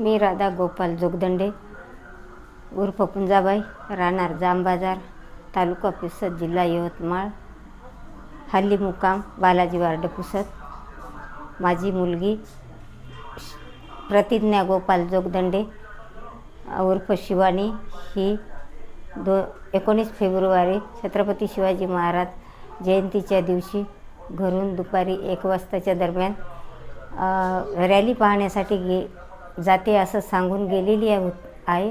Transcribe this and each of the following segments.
मी राधा गोपाल जोगदंडे उर्फ पुंजाबाई राहणार जामबाजार तालुका पुसद जिल्हा यवतमाळ. हल्ली मुकाम बालाजी वार्ड पुसद. माझी मुलगी श- प्रतिज्ञा गोपाल जोगदंडे उर्फ शिवानी. ही दो एकोणीस फेब्रुवारी छत्रपती शिवाजी महाराज जयंतीच्या दिवशी घरून दुपारी एक वाजताच्या दरम्यान रॅली पाहण्यासाठी गे जाते असं सांगून गेलेली आहे आहे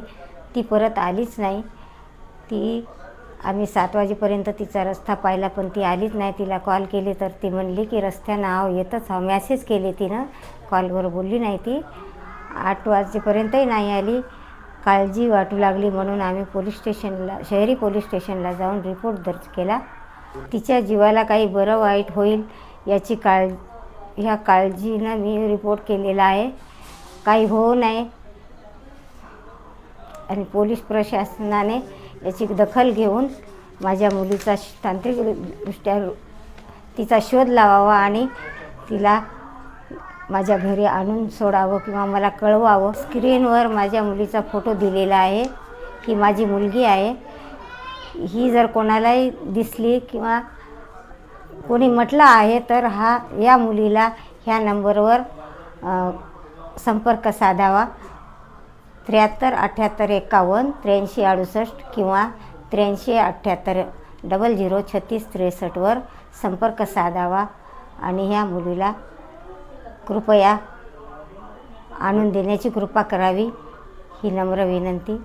ती परत आलीच नाही. ती आम्ही सात वाजेपर्यंत तिचा रस्ता पाहिला पण ती आलीच नाही. तिला कॉल केले तर ती म्हणली की रस्त्यानं आव येतच हा मॅसेज केले तिनं. कॉलवर बोलली नाही ती. आठ वाजेपर्यंतही नाही आली. काळजी वाटू लागली म्हणून आम्ही पोलीस स्टेशनला शहरी पोलीस स्टेशनला जाऊन रिपोर्ट दर्ज केला. तिच्या जीवाला काही बरं वाईट होईल याची काळ ह्या काळजीनं मी रिपोर्ट केलेला आहे. काही होऊ नये. आणि पोलीस प्रशासनाने याची दखल घेऊन माझ्या मुलीचा तांत्रिक तांत्रिकदृष्ट्या तिचा शोध लावावा आणि तिला माझ्या घरी आणून सोडावं किंवा मला कळवावं. स्क्रीनवर माझ्या मुलीचा फोटो दिलेला आहे. ही माझी मुलगी आहे. ही जर कोणालाही दिसली किंवा कोणी म्हटलं आहे तर हा या मुलीला ह्या नंबरवर संपर्क साधावा. त्र्याहत्तर अठ्ठ्याहत्तर एकावन्न त्र्याऐंशी अडुसष्ट किंवा त्र्याऐंशी अठ्ठ्याहत्तर डबल झिरो छत्तीस त्रेसष्टवर संपर्क साधावा. आणि ह्या मुलीला कृपया आणून देण्याची कृपा करावी ही नम्र विनंती.